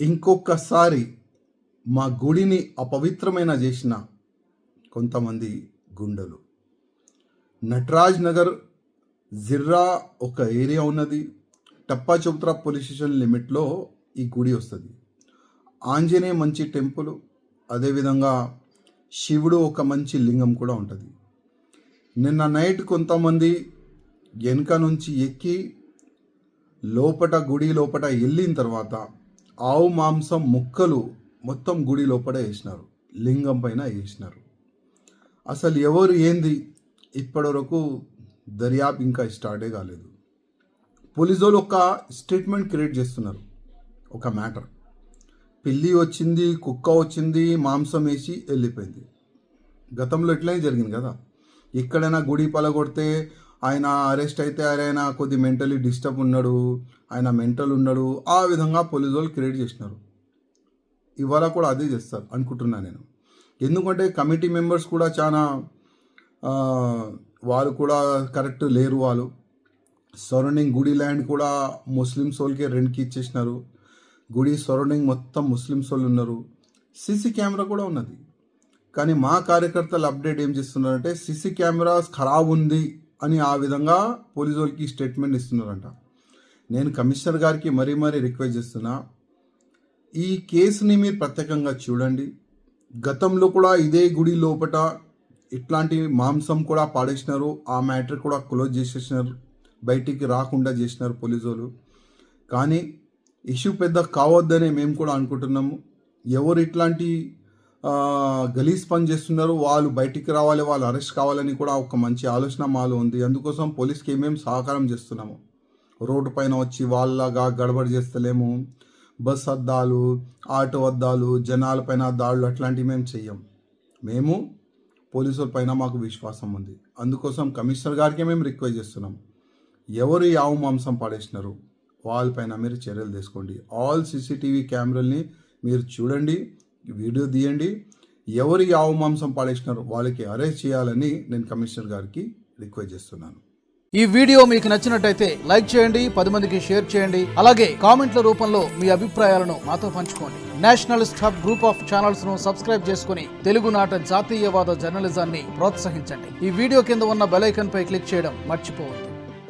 ఇంకొకసారి మా గుడిని అపవిత్రమైన చేసిన కొంతమంది గుండెలు. నటరాజ్ నగర్ జిర్రా ఒక ఏరియా ఉన్నది. టప్పా చౌత్రా పోలీస్ స్టేషన్ లిమిట్లో ఈ గుడి వస్తుంది. ఆంజనేయ మంచి టెంపుల్ అదేవిధంగా శివుడు ఒక మంచి లింగం కూడా ఉంటుంది. నిన్న నైట్ కొంతమంది వెనుక నుంచి ఎక్కి లోపట గుడి లోపట వెళ్ళిన తర్వాత ఆవు మాంసం ముక్కలు మొత్తం గుడి లోపల వేసినారు. లింగం పైన వేసినారు. అసలు ఎవరు ఏంది? ఇప్పటివరకు దర్యాప్తు ఇంకా స్టార్టే కాలేదు. పోలీసు వాళ్ళు ఒక స్టేట్మెంట్ క్రియేట్ చేస్తున్నారు. ఒక మ్యాటర్ పిల్లి వచ్చింది కుక్క వచ్చింది మాంసం వేసి వెళ్ళిపోయింది. గతంలో ఇట్లనే జరిగింది కదా. ఎక్కడైనా గుడి పలగొడితే ఆయన అరెస్ట్ అయితే ఆయన కొద్ది మెంటలీ డిస్టర్బ్ ఉన్నాడు ఆయన మెంటల్ ఉన్నాడు ఆ విధంగా పోలీసు వాళ్ళు క్రియేట్ చేసినారు. ఇవాళ కూడా అదే చేస్తారు అనుకుంటున్నా నేను. ఎందుకంటే కమిటీ మెంబర్స్ కూడా చాలా వాళ్ళు కూడా కరెక్ట్ లేరు వాళ్ళు. సరౌండింగ్ గుడి ల్యాండ్ కూడా ముస్లిమ్స్ వాళ్ళకి రెంట్కి ఇచ్చేసినారు. గుడి సరౌండింగ్ మొత్తం ముస్లిమ్స్ వాళ్ళు ఉన్నారు. సీసీ కెమెరా కూడా ఉన్నది. కానీ మా కార్యకర్తలు అప్డేట్ ఏం చేస్తున్నారంటే సీసీ కెమెరాస్ ఖరాబ్ ఉంది. అని ఆ విధంగా పోలీసు వాళ్ళకి స్టేట్మెంట్ ఇస్తున్నారంట. నేను కమిషనర్ గారికి మరీ మరీ రిక్వెస్ట్ చేస్తున్నా ఈ కేసుని మీరు ప్రత్యేకంగా చూడండి. గతంలో కూడా ఇదే గుడి లోపట ఇట్లాంటి మాంసం కూడా పాడేసినారు ఆ మ్యాటర్ కూడా క్లోజ్ చేసేసినారు బయటికి రాకుండా చేసినారు పోలీసు వాళ్ళు కానీ ఇష్యూ పెద్ద కావద్దని మేము కూడా అనుకుంటున్నాము. ఎవరు ఇట్లాంటి గలీజ్ పని చేస్తున్నారు. వాళ్ళు బయటికి రావాలి వాళ్ళు అరెస్ట్ కావాలని కూడా ఒక మంచి ఆలోచన మాలో ఉంది. అందుకోసం పోలీస్కి ఏమేమి సహకారం చేస్తున్నాము? రోడ్డు పైన వచ్చి వాళ్ళగా గడబడి చేస్తలేము. బస్ అద్దాలు ఆటో అద్దాలు జనాలపైన దాడులు అట్లాంటివి మేము చెయ్యం. మేము పోలీసుల పైన మాకు విశ్వాసం ఉంది. అందుకోసం కమిషనర్ గారికి మేము రిక్వెస్ట్ చేస్తున్నాం. ఎవరు ఈ ఆవు మాంసం పాడేసినారు? వాళ్ళపైన మీరు చర్యలు తీసుకోండి. ఆల్ సీసీటీవీ కెమెరాల్ని మీరు చూడండి. వీడియో తీయండి. ఎవరు ఈ ఆవు మాంసం పాడేసినారు వాళ్ళకి అరెస్ట్ చేయాలని నేను కమిషనర్ గారికి రిక్వెస్ట్ చేస్తున్నాను. ఈ వీడియో మీకు నచ్చినట్టయితే లైక్ చేయండి పది మందికి షేర్ చేయండి. అలాగే కామెంట్ల రూపంలో మీ అభిప్రాయాలను మాతో పంచుకోండి. నేషనలిస్ట్ హబ్ గ్రూప్ ఆఫ్ ఛానల్స్ను సబ్స్క్రైబ్ చేసుకుని తెలుగునాట జాతీయవాద జర్నలిజాన్ని ప్రోత్సహించండి. ఈ వీడియో కింద ఉన్న బెల్ పై క్లిక్ చేయడం మర్చిపోవద్దు.